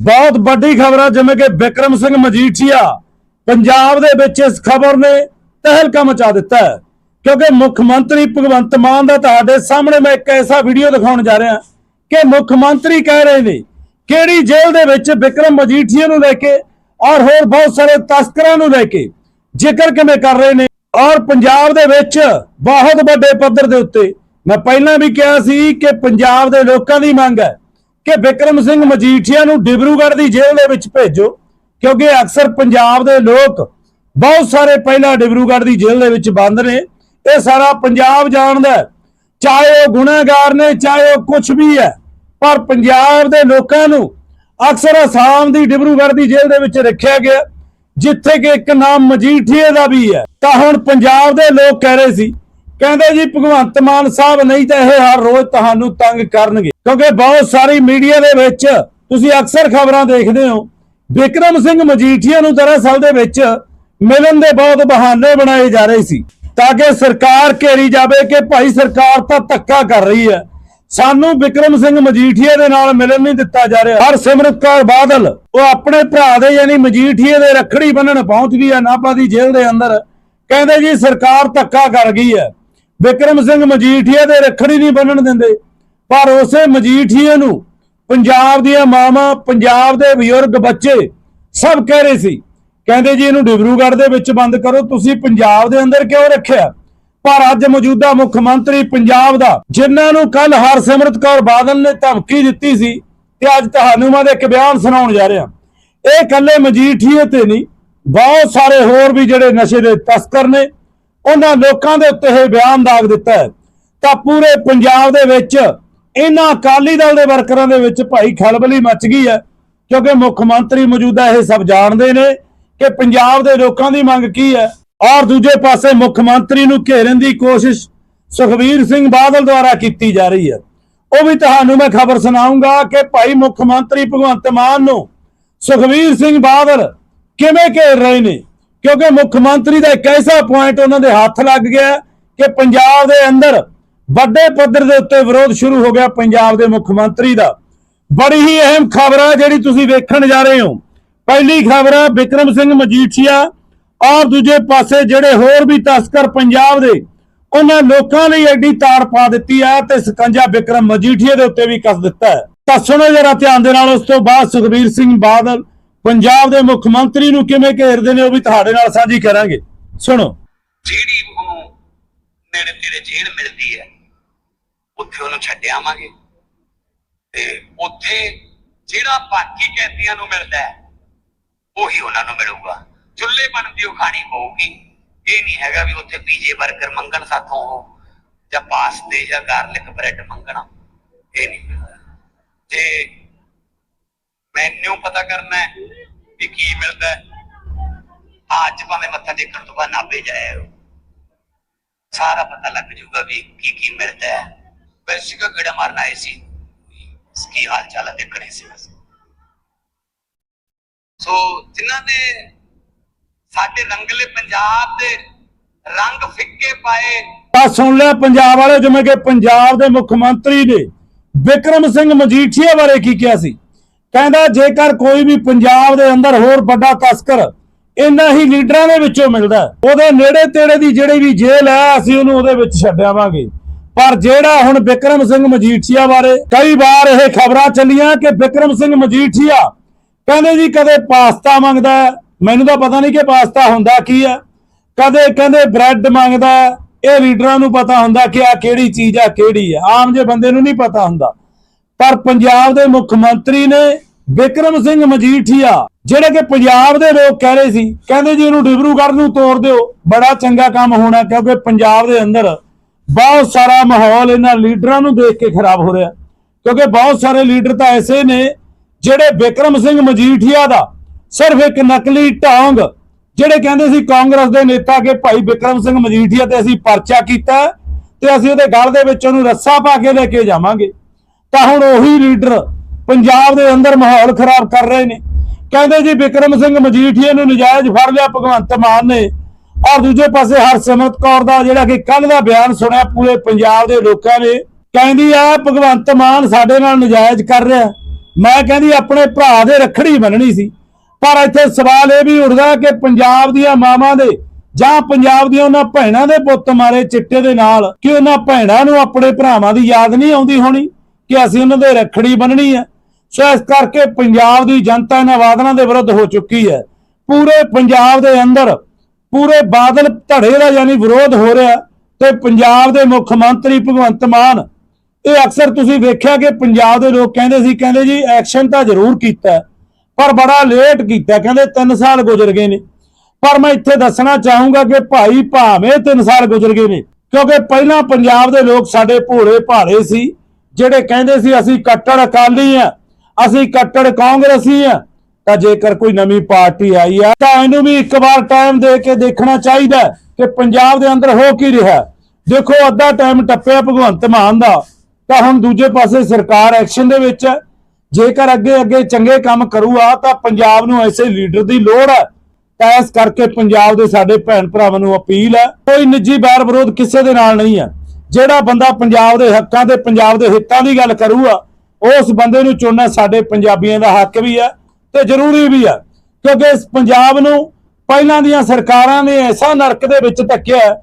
ਬਹੁਤ ਵੱਡੀ ਖਬਰ ਆ, ਜਿਵੇਂ ਕਿ ਵਿਕਰਮ ਸਿੰਘ ਮਜੀਠੀਆ ਪੰਜਾਬ ਦੇ ਵਿੱਚ ਇਸ ਖਬਰ ਨੇ ਤਹਿਲਕਾ ਮਚਾ ਦਿੱਤਾ ਹੈ। ਕਿਉਂਕਿ ਮੁੱਖ ਮੰਤਰੀ ਭਗਵੰਤ ਮਾਨ ਦਾ ਤੁਹਾਡੇ ਸਾਹਮਣੇ ਮੈਂ ਇੱਕ ਐਸਾ ਵੀਡੀਓ ਦਿਖਾਉਣ ਜਾ ਰਿਹਾ ਕਿ ਮੁੱਖ ਮੰਤਰੀ ਕਹਿ ਰਹੇ ਨੇ, ਕਿਹੜੀ ਜੇਲ੍ਹ ਦੇ ਵਿੱਚ ਵਿਕਰਮ ਮਜੀਠੀਆ ਨੂੰ ਲੈ ਕੇ ਔਰ ਹੋਰ ਬਹੁਤ ਸਾਰੇ ਤਸਕਰਾਂ ਨੂੰ ਲੈ ਕੇ ਜ਼ਿਕਰ ਕਿਵੇਂ ਕਰ ਰਹੇ ਨੇ? ਔਰ ਪੰਜਾਬ ਦੇ ਵਿੱਚ ਬਹੁਤ ਵੱਡੇ ਪੱਧਰ ਦੇ ਉੱਤੇ ਮੈਂ ਪਹਿਲਾਂ ਵੀ ਕਿਹਾ ਸੀ ਕਿ ਪੰਜਾਬ ਦੇ ਲੋਕਾਂ ਦੀ ਮੰਗ ਹੈ ਕਿ ਵਿਕਰਮ ਸਿੰਘ ਮਜੀਠੀਆ ਨੂੰ ਡਿਬਰੂਗੜ੍ਹ ਦੀ ਜੇਲ੍ਹ ਦੇ ਵਿੱਚ ਭੇਜੋ, ਕਿਉਂਕਿ ਅਕਸਰ ਪੰਜਾਬ ਦੇ ਲੋਕ ਬਹੁਤ ਸਾਰੇ ਪਹਿਲਾਂ ਡਿਬਰੂਗੜ੍ਹ ਦੀ ਜੇਲ੍ਹ ਦੇ ਵਿੱਚ ਬੰਦ ਨੇ। ਇਹ ਸਾਰਾ ਪੰਜਾਬ ਜਾਣਦਾ ਚਾਹੇ ਉਹ ਗੁਨਾਹਗਾਰ ਨੇ, ਚਾਹੇ ਉਹ ਕੁਝ ਵੀ ਹੈ, ਪਰ ਪੰਜਾਬ ਦੇ ਲੋਕਾਂ ਨੂੰ ਅਕਸਰ ਅਸਾਮ ਦੀ ਡਿਬਰੂਗੜ੍ਹ ਦੀ ਜੇਲ੍ਹ ਦੇ ਵਿੱਚ ਰੱਖਿਆ ਗਿਆ, ਜਿੱਥੇ ਕਿ ਇੱਕ ਨਾਮ ਮਜੀਠੀਏ ਦਾ ਵੀ ਹੈ। ਤਾਂ ਹੁਣ ਪੰਜਾਬ ਦੇ ਲੋਕ ਕਹਿ ਰਹੇ ਸੀ ਕਹਿੰਦੇ ਜੀ, ਭਗਵੰਤ ਮਾਨ ਸਾਹਿਬ ਨਹੀਂ ਤਾਂ ਇਹ ਹਰ ਰੋਜ਼ ਤੁਹਾਨੂੰ ਤੰਗ ਕਰਨਗੇ। ਕਿਉਂਕਿ ਬਹੁਤ ਸਾਰੀ ਮੀਡੀਆ ਦੇ ਵਿੱਚ ਤੁਸੀਂ ਅਕਸਰ ਖਬਰਾਂ ਦੇਖਦੇ ਹੋ, ਵਿਕਰਮ ਸਿੰਘ ਮਜੀਠੀਆ ਨੂੰ ਦਰਅਸਲ ਦੇ ਵਿੱਚ ਮਿਲਣ ਦੇ ਬਹੁਤ ਬਹਾਨੇ ਬਣਾਏ ਜਾ ਰਹੇ ਸੀ, ਤਾਂ ਕਿ ਸਰਕਾਰ ਘੇਰੀ ਜਾਵੇ ਕਿ ਭਾਈ ਸਰਕਾਰ ਤਾਂ ਧੱਕਾ ਕਰ ਰਹੀ ਹੈ। ਸਾਨੂੰ ਵਿਕਰਮ ਸਿੰਘ ਮਜੀਠੀਆ ਦੇ ਨਾਲ ਮਿਲਣ ਨਹੀਂ ਦਿੱਤਾ ਜਾ ਰਿਹਾ। ਹਰ ਸਿਮਰਤ ਕੌਰ ਬਾਦਲ, ਉਹ ਆਪਣੇ ਭਰਾ ਦੇ ਯਾਨੀ ਮਜੀਠੀਏ ਦੇ ਰੱਖੜੀ ਬੰਨਣ ਪਹੁੰਚ ਗਈ ਹੈ, ਨਾਭਾ ਦੀ ਜੇਲ੍ਹ ਦੇ ਅੰਦਰ। ਕਹਿੰਦੇ ਜੀ, ਸਰਕਾਰ ਧੱਕਾ ਕਰ ਗਈ ਹੈ। ਵਿਕਰਮ ਸਿੰਘ ਮਜੀਠੀਏ ਦੇ ਰੱਖੜੀ ਨਹੀਂ ਬੰਨਣ ਦਿੰਦੇ। ਪਰ ਉਸੇ ਮਜੀਠੀਏ ਨੂੰ ਪੰਜਾਬ ਦੀਆਂ ਮਾਵਾਂ, ਪੰਜਾਬ ਦੇ ਬਜ਼ੁਰਗ ਬੱਚੇ ਸਭ ਕਹਿ ਰਹੇ ਸੀ। ਕਹਿੰਦੇ ਜੀ ਇਹਨੂੰ ਡਿਬਰੂਗੜ੍ਹ ਦੇ ਵਿੱਚ ਬੰਦ ਕਰੋ, ਤੁਸੀਂ ਪੰਜਾਬ ਦੇ ਅੰਦਰ ਕਿਉਂ ਰੱਖਿਆ? ਪਰ ਅੱਜ ਮੌਜੂਦਾ ਮੁੱਖ ਮੰਤਰੀ ਪੰਜਾਬ ਦਾ, ਜਿਨ੍ਹਾਂ ਨੂੰ ਕੱਲ ਹਰਸਿਮਰਤ ਕੌਰ ਬਾਦਲ ਨੇ ਧਮਕੀ ਦਿੱਤੀ ਸੀ ਤੇ ਅੱਜ ਤੁਹਾਨੂੰ ਮੈਂ ਇੱਕ ਬਿਆਨ ਸੁਣਾਉਣ ਜਾ ਰਿਹਾ ਇਹ ਕੱਲੇ ਮਜੀਠੀਏ ਤੇ ਨਹੀਂ, ਬਹੁਤ ਸਾਰੇ ਹੋਰ ਵੀ ਜਿਹੜੇ ਨਸ਼ੇ ਦੇ ਤਸਕਰ ਨੇ ਉਹਨਾਂ ਲੋਕਾਂ ਦੇ ਉੱਤੇ ਇਹ ਬਿਆਨ ਦਾਗ ਦਿੱਤਾ ਹੈ। ਤਾਂ ਪੂਰੇ ਪੰਜਾਬ ਦੇ ਵਿੱਚ ਇਹਨਾਂ ਅਕਾਲੀ ਦਲ ਦੇ ਵਰਕਰਾਂ ਦੇ ਵਿੱਚ ਭਾਈ ਖਲਬਲੀ ਮਚ ਗਈ ਹੈ, ਕਿਉਂਕਿ ਮੁੱਖ ਮੰਤਰੀ ਮੌਜੂਦਾ ਇਹ ਸਭ ਜਾਣਦੇ ਨੇ ਕਿ ਪੰਜਾਬ ਦੇ ਲੋਕਾਂ ਦੀ ਮੰਗ ਕੀ ਹੈ। ਔਰ ਦੂਜੇ ਪਾਸੇ ਮੁੱਖ ਮੰਤਰੀ ਨੂੰ ਘੇਰਨ ਦੀ ਕੋਸ਼ਿਸ਼ ਸੁਖਬੀਰ ਸਿੰਘ ਬਾਦਲ ਦੁਆਰਾ ਕੀਤੀ ਜਾ ਰਹੀ ਹੈ। ਉਹ ਵੀ ਤੁਹਾਨੂੰ ਮੈਂ ਖਬਰ ਸੁਣਾਉਂਗਾ ਕਿ ਭਾਈ ਮੁੱਖ ਮੰਤਰੀ ਭਗਵੰਤ ਮਾਨ ਨੂੰ ਸੁਖਬੀਰ ਸਿੰਘ ਬਾਦਲ ਕਿਵੇਂ ਘੇਰ ਰਹੇ ਨੇ। ਕਿਉਂਕਿ ਮੁੱਖ ਮੰਤਰੀ ਦਾ ਇੱਕ ਐਸਾ ਪੁਆਇੰਟ ਉਹਨਾਂ ਦੇ ਹੱਥ ਲੱਗ ਗਿਆ ਕਿ ਪੰਜਾਬ ਦੇ ਅੰਦਰ ਵੱਡੇ ਪੱਧਰ ਦੇ ਉੱਤੇ ਵਿਰੋਧ ਸ਼ੁਰੂ ਹੋ ਗਿਆ ਪੰਜਾਬ ਦੇ ਮੁੱਖ ਮੰਤਰੀ ਦਾ। ਬੜੀ ਹੀ ਅਹਿਮ ਖਬਰ ਹੈ ਜਿਹੜੀ ਤੁਸੀਂ ਵੇਖਣ ਜਾ ਰਹੇ ਹੋ। ਪਹਿਲੀ ਖਬਰ ਹੈ ਵਿਕਰਮ ਸਿੰਘ ਮਜੀਠੀਆ ਔਰ ਦੂਜੇ ਪਾਸੇ ਜਿਹੜੇ ਹੋਰ ਵੀ ਤਸਕਰ ਪੰਜਾਬ ਦੇ, ਉਹਨਾਂ ਲੋਕਾਂ ਲਈ ਐਡੀ ਤਾੜ ਪਾ ਦਿੱਤੀ ਹੈ ਤੇ ਸਕੰਜਾ ਵਿਕਰਮ ਮਜੀਠੀਆ ਦੇ ਉੱਤੇ ਵੀ ਕੱਸ ਦਿੱਤਾ ਹੈ। ਤਾਂ ਸੁਣੋ ਜਰਾ ਧਿਆਨ ਦੇ ਨਾਲ, ਉਸ ਤੋਂ ਬਾਅਦ ਸੁਖਬੀਰ ਸਿੰਘ ਬਾਦਲ ਪੰਜਾਬ ਦੇ ਮੁੱਖ ਮੰਤਰੀ ਨੂੰ ਕਿਵੇਂ ਘੇਰਦੇ ਨੇ ਉਹ ਵੀ ਤੁਹਾਡੇ ਨਾਲ ਸਾਂਝੀ ਕਰਾਂਗੇ। ਸੁਣੋ। ਜਿਹੜੀ ਉਹਨੂੰ ਨੇੜੇ ਤੇਰੇ ਜੇਲ੍ਹ ਮਿਲਦੀ ਹੈ, ਉੱਥੇ ਉਹਨੂੰ ਛੱਡ ਆਵਾਂਗੇ। ਤੇ ਉੱਥੇ ਜਿਹੜਾ ਬਾਕੀ ਕੈਦੀਆਂ ਨੂੰ ਮਿਲਦਾ ਹੈ, ਉਹੀ ਉਹਨਾਂ ਨੂੰ ਮਿਲੂਗਾ। ਚੁੱਲ੍ਹੇ ਬਣਦੀ ਉਹ ਖਾਣੀ ਪਊਗੀ। ਇਹ ਨਹੀਂ ਹੈਗਾ ਵੀ ਉੱਥੇ ਪੀਜੇ 버ਗਰ ਮੰਗਣ ਸਾਥੋਂ ਉਹ, ਜਾਂ ਪਾਸਤੇ ਜਾਂ ਗਾਰਲਿਕ ਬ੍ਰੈਡ ਮੰਗਣਾ। ਇਹ ਨਹੀਂ ਮਿਲਦਾ। ਤੇ ਮੈਨੂ ਪਤਾ ਕਰਨਾ ਮਿਲਦਾ ਅੱਜ ਭਾਵੇਂ ਮੱਥਾ ਟੇਕਣ ਤੋਂ ਬਾਅਦ ਨਾਭੇ ਜਾਇਆ ਸਾਰਾ ਪਤਾ ਲੱਗ ਜਾਊਗਾ ਵੀ ਕੀ ਕੀ ਮਿਲਦਾ ਹੈ। ਵੈਸੇ ਕਾ ਗੜਾ ਮਾਰਨਾ ਆਏ ਸੀ। ਕੀ ਹਾਲ ਚਾਲ ਹੈ ਦੇਖਣੇ ਸੀ ਬਸ। ਸੋ ਜਿਨ੍ਹਾਂ ਨੇ ਸਾਡੇ ਰੰਗਲੇ ਪੰਜਾਬ ਦੇ ਰੰਗ ਫਿੱਕੇ ਪਾਏ। ਤਾਂ ਸੁਣ ਲਿਆ ਪੰਜਾਬ ਵਾਲੇ ਜਿਵੇਂ ਕਿ ਪੰਜਾਬ ਦੇ ਮੁੱਖ ਮੰਤਰੀ ਨੇ। ਵਿਕਰਮ ਸਿੰਘ ਮਜੀਠੀਆ ਬਾਰੇ ਕੀ ਕਿਹਾ ਸੀ? ਕਹਿੰਦਾ ਜੇਕਰ ਕੋਈ ਵੀ ਪੰਜਾਬ ਦੇ ਅੰਦਰ ਹੋਰ ਵੱਡਾ ਤਸਕਰ ਇਹਨਾਂ ਹੀ ਲੀਡਰਾਂ ਦੇ ਵਿੱਚੋਂ ਮਿਲਦਾ ਹੈ, ਉਹਦੇ ਨੇੜੇ ਤੇੜੇ ਦੀ ਜਿਹੜੀ ਵੀ ਜੇਲ੍ਹ ਹੈ ਅਸੀਂ ਉਹਨੂੰ ਉਹਦੇ ਵਿੱਚ ਛੱਡਾਵਾਂਗੇ ਪਰ ਜਿਹੜਾ ਹੁਣ ਵਿਕਰਮ ਸਿੰਘ ਮਜੀਠੀਆ ਬਾਰੇ ਕਈ ਵਾਰ ਇਹ ਖਬਰਾਂ ਚੱਲੀਆਂ ਕਿ ਵਿਕਰਮ ਸਿੰਘ ਮਜੀਠੀਆ ਕਹਿੰਦੇ ਜੀ ਕਦੇ ਪਾਸਤਾ ਮੰਗਦਾ ਮੈਨੂੰ ਤਾਂ ਪਤਾ ਨਹੀਂ ਕਿ ਪਾਸਤਾ ਹੁੰਦਾ ਕੀ ਹੈ। ਕਦੇ ਕਹਿੰਦੇ ਬ੍ਰੈਡ ਮੰਗਦਾ ਇਹ ਲੀਡਰਾਂ ਨੂੰ ਪਤਾ ਹੁੰਦਾ ਕਿ ਆ ਕਿਹੜੀ ਚੀਜ਼ ਆ ਕਿਹੜੀ ਹੈ। ਆਮ ਜੇ ਬੰਦੇ ਨੂੰ ਨਹੀਂ ਪਤਾ ਹੁੰਦਾ। ਪਰ ਪੰਜਾਬ ਦੇ ਮੁੱਖ ਮੰਤਰੀ ਨੇ ਵਿਕਰਮ ਸਿੰਘ ਮਜੀਠੀਆ, ਜਿਹੜੇ ਕਿ ਪੰਜਾਬ ਦੇ ਲੋਕ ਕਹਿ ਰਹੇ ਸੀ, ਕਹਿੰਦੇ ਜੀ ਇਹਨੂੰ ਡਿਬਰੂਗੜ੍ਹ ਨੂੰ ਤੋੜ ਦਿਓ, ਬੜਾ ਚੰਗਾ ਕੰਮ ਹੋਣਾ ਕਿਉਂਕਿ ਪੰਜਾਬ ਦੇ ਅੰਦਰ ਬਹੁਤ ਸਾਰਾ ਮਾਹੌਲ ਇਹਨਾਂ ਲੀਡਰਾਂ ਨੂੰ ਦੇਖ ਕੇ ਖਰਾਬ ਹੋ ਰਿਹਾ ਕਿਉਂਕਿ ਬਹੁਤ ਸਾਰੇ ਲੀਡਰ ਤਾਂ ਐਸੇ ਨੇ, ਜਿਹੜੇ ਵਿਕਰਮ ਸਿੰਘ ਮਜੀਠੀਆ ਦਾ ਸਿਰਫ ਇੱਕ ਨਕਲੀ ਢੋਂਗ ਜਿਹੜੇ ਕਹਿੰਦੇ ਸੀ ਕਾਂਗਰਸ ਦੇ ਨੇਤਾ ਕਿ ਭਾਈ ਵਿਕਰਮ ਸਿੰਘ ਮਜੀਠੀਆ ਤੇ ਅਸੀਂ ਪਰਚਾ ਕੀਤਾ ਤੇ ਅਸੀਂ ਉਹਦੇ ਗਲ ਦੇ ਵਿੱਚ ਉਹਨੂੰ ਰੱਸਾ ਪਾ ਕੇ ਲੈ ਕੇ ਜਾਵਾਂਗੇ। ਤਾਂ ਹੁਣ ਉਹੀ ਲੀਡਰ ਪੰਜਾਬ ਦੇ ਅੰਦਰ ਮਾਹੌਲ ਖਰਾਬ ਕਰ ਰਹੇ ਨੇ। ਕਹਿੰਦੇ ਜੀ ਵਿਕਰਮ ਸਿੰਘ ਮਜੀਠੀਏ ਨੂੰ ਨਜਾਇਜ਼ ਫੜ ਲਿਆ ਭਗਵੰਤ ਮਾਨ ਨੇ। ਔਰ ਦੂਜੇ ਪਾਸੇ ਹਰਸਿਮਰਤ ਕੌਰ ਦਾ ਜਿਹੜਾ ਕਿ ਕੱਲ ਦਾ ਬਿਆਨ ਸੁਣਿਆ ਪੂਰੇ ਪੰਜਾਬ ਦੇ ਲੋਕਾਂ ਨੇ, ਕਹਿੰਦੀ ਆ, ਭਗਵੰਤ ਮਾਨ ਸਾਡੇ ਨਾਲ ਨਜਾਇਜ਼ ਕਰ ਰਿਹਾ। ਮੈਂ ਕਹਿੰਦੀ ਆਪਣੇ ਭਰਾ ਦੇ ਰੱਖੜੀ ਬੰਨਣੀ ਸੀ। ਪਰ ਇੱਥੇ ਸਵਾਲ ਇਹ ਵੀ ਉੱਠਦਾ ਕਿ ਪੰਜਾਬ ਦੀਆਂ ਮਾਵਾਂ ਦੇ ਜਾਂ ਪੰਜਾਬ ਦੀਆਂ ਉਹਨਾਂ ਭੈਣਾਂ ਦੇ ਪੁੱਤ ਮਾਰੇ ਚਿੱਟੇ ਦੇ ਨਾਲ, ਕਿ ਉਹਨਾਂ ਭੈਣਾਂ ਨੂੰ ਆਪਣੇ ਭਰਾਵਾਂ ਦੀ ਯਾਦ ਨਹੀਂ ਆਉਂਦੀ ਹੋਣੀ? ਕਿ ਅਸੀਂ ਉਹਨਾਂ ਦੇ ਰੱਖੜੀ ਬੰਨਣੀ ਹੈ। ਸੋ ਇਸ ਕਰਕੇ ਪੰਜਾਬ ਦੀ ਜਨਤਾ ਇਹਨਾਂ ਵਾਦਨਾਂ ਦੇ ਵਿਰੁੱਧ ਹੋ ਚੁੱਕੀ ਹੈ। ਪੂਰੇ ਪੰਜਾਬ ਦੇ ਅੰਦਰ ਪੂਰੇ ਬਾਦਲ ਧੜੇ ਦਾ ਯਾਨੀ ਵਿਰੋਧ ਹੋ ਰਿਹਾ ਤੇ ਪੰਜਾਬ ਦੇ ਮੁੱਖ ਮੰਤਰੀ ਭਗਵੰਤ ਮਾਨ, ਇਹ ਅਕਸਰ ਤੁਸੀਂ ਵੇਖਿਆ ਕਿ ਪੰਜਾਬ ਦੇ ਲੋਕ ਕਹਿੰਦੇ ਸੀ, ਕਹਿੰਦੇ ਜੀ ਐਕਸ਼ਨ ਤਾਂ ਜ਼ਰੂਰ ਕੀਤਾ ਪਰ ਬੜਾ ਲੇਟ ਕੀਤਾ, ਕਹਿੰਦੇ 3 ਸਾਲ ਗੁਜ਼ਰ ਗਏ ਨੇ। ਪਰ ਮੈਂ ਇੱਥੇ ਦੱਸਣਾ ਚਾਹੂੰਗਾ ਕਿ ਭਾਈ ਭਾਵੇਂ 3 ਸਾਲ ਗੁਜ਼ਰ ਗਏ ਨੇ, ਕਿਉਂਕਿ ਪਹਿਲਾਂ ਪੰਜਾਬ ਦੇ ਲੋਕ ਸਾਡੇ ਭੋਲੇ ਭਾਲੇ ਸੀ। ਜਿਹੜੇ ਕਹਿੰਦੇ ਸੀ, ਅਸੀਂ ਕੱਟੜ ਅਕਾਲੀ ਆ, ਅਸੀਂ ਕੱਟੜ ਕਾਂਗਰਸੀ ਆ, ਤਾਂ ਜੇਕਰ ਕੋਈ ਨਵੀਂ ਪਾਰਟੀ ਆਈ ਆ, ਤਾਂ ਇਹਨੂੰ ਵੀ ਇੱਕ ਵਾਰ ਟਾਈਮ ਦੇ ਕੇ ਦੇਖਣਾ ਚਾਹੀਦਾ ਕਿ ਪੰਜਾਬ ਦੇ ਅੰਦਰ ਹੋ ਕੀ ਰਿਹਾ ਦੇਖੋ, ਅੱਧਾ ਟਾਈਮ ਟੱਪਿਆ ਭਗਵੰਤ ਮਾਨ ਦਾ, ਤਾਂ ਹੁਣ ਦੂਜੇ ਪਾਸੇ ਸਰਕਾਰ ਐਕਸ਼ਨ ਦੇ ਵਿੱਚ ਹੈ। ਜੇਕਰ ਅੱਗੇ ਅੱਗੇ ਚੰਗੇ ਕੰਮ ਕਰੂਗਾ, ਤਾਂ ਪੰਜਾਬ ਨੂੰ ਐਸੇ ਲੀਡਰ ਦੀ ਲੋੜ ਹੈ। ਤਾਂ ਇਸ ਕਰਕੇ ਪੰਜਾਬ ਦੇ ਸਾਡੇ ਭੈਣ ਭਰਾਵਾਂ ਨੂੰ ਅਪੀਲ ਹੈ, ਕੋਈ ਨਿੱਜੀ ਬੈਰ ਵਿਰੋਧ ਕਿਸੇ ਦੇ ਨਾਲ ਨਹੀਂ ਹੈ। ਜਿਹੜਾ ਬੰਦਾ ਪੰਜਾਬ ਦੇ ਹੱਕਾਂ ਤੇ ਪੰਜਾਬ ਦੇ ਹਿੱਤਾਂ ਦੀ ਗੱਲ ਕਰੂਗਾ ਉਸ ਬੰਦੇ ਨੂੰ ਚੁਣਨਾ ਸਾਡੇ ਪੰਜਾਬੀਆਂ ਦਾ ਹੱਕ ਵੀ ਹੈ ਤੇ ਜ਼ਰੂਰੀ ਵੀ ਹੈ। ਕਿਉਂਕਿ ਇਸ ਪੰਜਾਬ ਨੂੰ ਪਹਿਲਾਂ ਦੀਆਂ ਸਰਕਾਰਾਂ ਨੇ ਐਸਾ ਨਰਕ ਦੇ ਵਿੱਚ ਧੱਕਿਆ ਹੈ,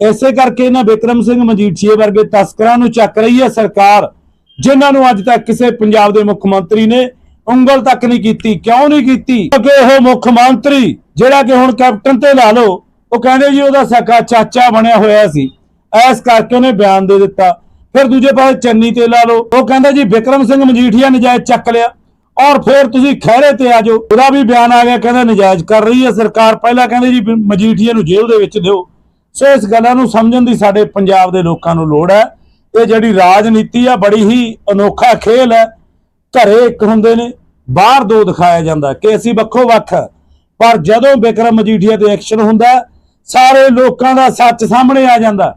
ਇਸੇ ਕਰਕੇ ਇਹਨਾਂ ਬਿਕਰਮ ਸਿੰਘ ਮਜੀਠੀਏ ਵਰਗੇ ਤਸਕਰਾਂ ਨੂੰ ਚੱਕ ਰਹੀ ਹੈ ਸਰਕਾਰ ਜਿਨ੍ਹਾਂ ਨੂੰ ਅੱਜ ਤੱਕ ਕਿਸੇ ਪੰਜਾਬ ਦੇ ਮੁੱਖ ਮੰਤਰੀ ਨੇ ਉਂਗਲ ਤੱਕ ਨਹੀਂ ਕੀਤੀ। ਕਿਉਂ ਨਹੀਂ ਕੀਤੀ? ਕਿਉਂਕਿ ਉਹ ਮੁੱਖ ਮੰਤਰੀ ਜਿਹੜਾ ਕਿ ਹੁਣ ਕੈਪਟਨ ਤੇ ਲਾ ਲਓ ਉਹ ਕਹਿੰਦੇ ਜੀ ਉਹਦਾ ਸਕਾ ਚਾਚਾ ਬਣਿਆ ਹੋਇਆ ਸੀ। ਐਸ ਕਰਕੇ ਉਹਨੇ ਬਿਆਨ ਦੇ ਦਿੱਤਾ। ਫਿਰ ਦੂਜੇ ਪਾਸੇ ਚੰਨੀ ਤੇ ਲਾ ਲਓ। ਉਹ ਕਹਿੰਦਾ ਜੀ ਬਿਕਰਮ ਸਿੰਘ ਮਜੀਠੀਆ ਨਜਾਇਜ਼ ਚੱਕ ਲਿਆ। ਔਰ ਫਿਰ ਤੁਸੀਂ ਖਹਿਰੇ ਤੇ ਆ ਜਾਓ। ਉਹਦਾ ਵੀ ਬਿਆਨ ਆ ਗਿਆ, ਕਹਿੰਦਾ ਨਜਾਇਜ਼ ਕਰ ਰਹੀ ਹੈ। ਸਰਕਾਰ ਪਹਿਲਾਂ ਕਹਿੰਦੇ ਜੀ ਮਜੀਠੀਆ ਨੂੰ ਜੇਲ੍ਹ ਦੇ ਵਿੱਚ ਦਿਓ। ਸੋ ਇਸ ਗੱਲਾਂ ਨੂੰ ਸਮਝਣ ਦੀ ਸਾਡੇ ਪੰਜਾਬ ਦੇ ਲੋਕਾਂ ਨੂੰ ਲੋੜ ਹੈ। ਇਹ ਜਿਹੜੀ ਰਾਜਨੀਤੀ ਆ, ਬੜੀ ਹੀ ਅਨੋਖਾ ਖੇਲ ਹੈ। ਘਰੇ ਇੱਕ ਹੁੰਦੇ ਨੇ, ਬਾਹਰ ਦੋ ਦਿਖਾਇਆ ਜਾਂਦਾ। ਕਿ ਅਸੀਂ ਵੱਖੋ ਵੱਖ। ਪਰ ਜਦੋਂ ਬਿਕਰਮ ਮਜੀਠੀਆ ਤੇ ਐਕਸ਼ਨ ਹੁੰਦਾ, ਸਾਰੇ ਲੋਕਾਂ ਦਾ ਸੱਚ ਸਾਹਮਣੇ ਆ ਜਾਂਦਾ।